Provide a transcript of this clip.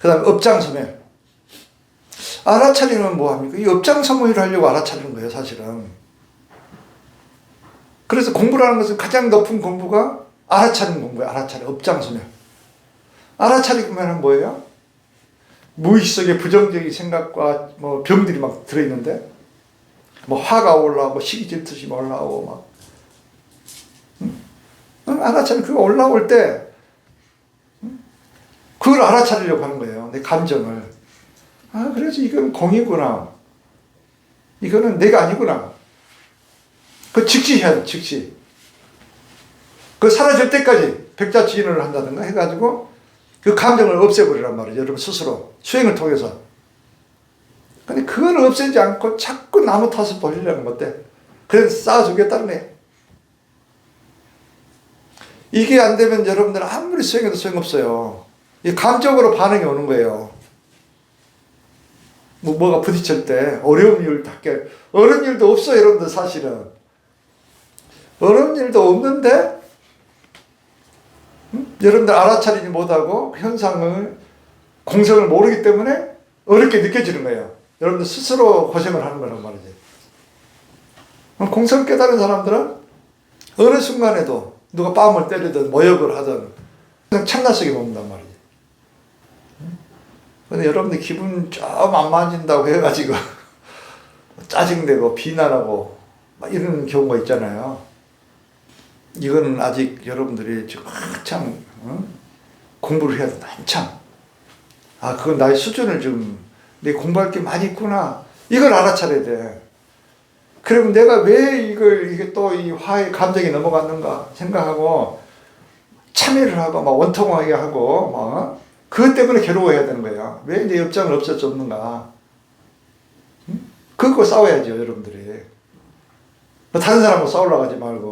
그 다음에 업장소멸. 알아차리는 뭐합니까? 이 업장소멸을 하려고 알아차리는 거예요, 사실은. 그래서 공부라는 것은 가장 높은 공부가 알아차리는 공부예요, 알아차리, 업장소멸. 알아차리면 뭐예요? 무의식 속에 부정적인 생각과 뭐 병들이 막 들어있는데, 뭐 화가 올라오고 시기 질투심이 올라오고 막. 응? 응, 알아차리 그거 올라올 때, 응? 그걸 알아차리려고 하는 거예요, 내 감정을. 아, 그래서 이건 공이구나. 이거는 내가 아니구나. 그 즉시 해야 돼, 즉시. 그 사라질 때까지 백자 지인을 한다든가 해가지고 그 감정을 없애버리란 말이에요. 여러분 스스로. 수행을 통해서. 근데 그걸 없애지 않고 자꾸 나무 탓을 벌리려는 건데. 그래서 쌓아주겠다는 거예요. 이게 안 되면 여러분들 아무리 수행해도 소용없어요. 이 감정으로 반응이 오는 거예요. 뭐, 뭐가 부딪힐 때 어려운 일 닿게 어려운 일도 없어 여러분들 사실은 어려운 일도 없는데 음? 여러분들 알아차리지 못하고 그 현상을 공성을 모르기 때문에 어렵게 느껴지는 거예요 여러분들 스스로 고생을 하는 거란 말이지 공성 깨달은 사람들은 어느 순간에도 누가 뺨을 때리든 모욕을 하든 그냥 참나 속에 머문단 말이지 근데 여러분들 기분 좀 안 맞는다고 해가지고 짜증내고 비난하고 막 이런 경우가 있잖아요. 이거는 아직 여러분들이 지금 한참 어? 공부를 해야 된다. 한참. 아, 그건 나의 수준을 좀, 내 공부할 게 많이 있구나. 이걸 알아차려야 돼. 그러면 내가 왜 이걸, 이게 또 이 화의 감정이 넘어갔는가 생각하고 참여를 하고 막 원통하게 하고 막 그것 때문에 괴로워해야 되는 거야. 왜내 업장을 없애줬는가. 응? 그거 싸워야죠, 여러분들이. 다른 사람하고 싸우려고 하지 말고.